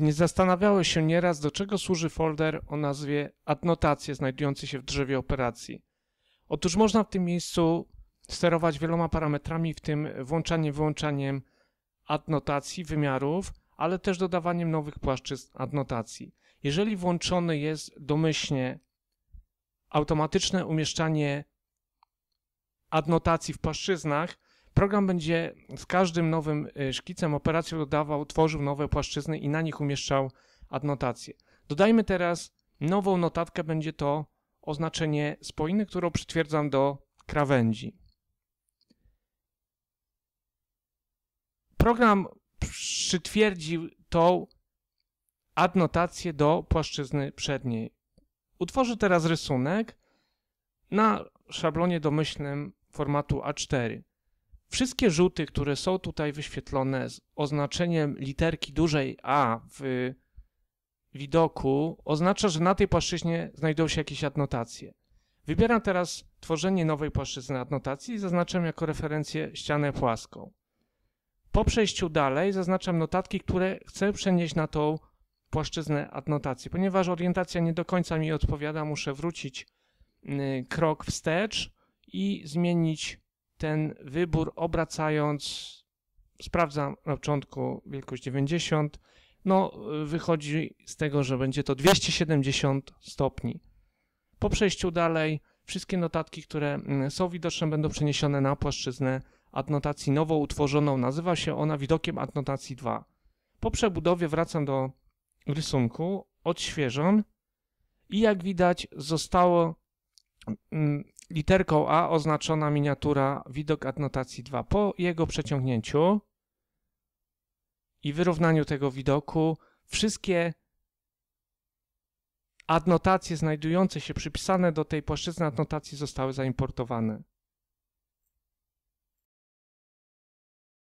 Nie zastanawiały się nieraz, do czego służy folder o nazwie adnotacje znajdujący się w drzewie operacji. Otóż można w tym miejscu sterować wieloma parametrami, w tym włączaniem, wyłączaniem adnotacji, wymiarów, ale też dodawaniem nowych płaszczyzn adnotacji. Jeżeli włączony jest domyślnie automatyczne umieszczanie adnotacji w płaszczyznach, program będzie z każdym nowym y, szkicem operacją dodawał, tworzył nowe płaszczyzny i na nich umieszczał adnotacje. Dodajmy teraz nową notatkę, będzie to oznaczenie spojny, którą przytwierdzam do krawędzi. Program przytwierdził tą adnotację do płaszczyzny przedniej. Utworzę teraz rysunek na szablonie domyślnym formatu A4. Wszystkie rzuty, które są tutaj wyświetlone z oznaczeniem literki dużej A w widoku, oznacza, że na tej płaszczyźnie znajdują się jakieś adnotacje. Wybieram teraz tworzenie nowej płaszczyzny adnotacji i zaznaczam jako referencję ścianę płaską. Po przejściu dalej zaznaczam notatki, które chcę przenieść na tą płaszczyznę adnotacji. Ponieważ orientacja nie do końca mi odpowiada, muszę wrócić y, krok wstecz i zmienić ten wybór obracając, sprawdzam na początku wielkość 90, no wychodzi z tego, że będzie to 270 stopni. Po przejściu dalej wszystkie notatki, które mm, są widoczne będą przeniesione na płaszczyznę adnotacji nowo utworzoną. Nazywa się ona widokiem adnotacji 2. Po przebudowie wracam do rysunku, odświeżam i jak widać zostało mm, literką A oznaczona miniatura widok adnotacji 2. Po jego przeciągnięciu i wyrównaniu tego widoku wszystkie adnotacje znajdujące się przypisane do tej płaszczyzny adnotacji zostały zaimportowane.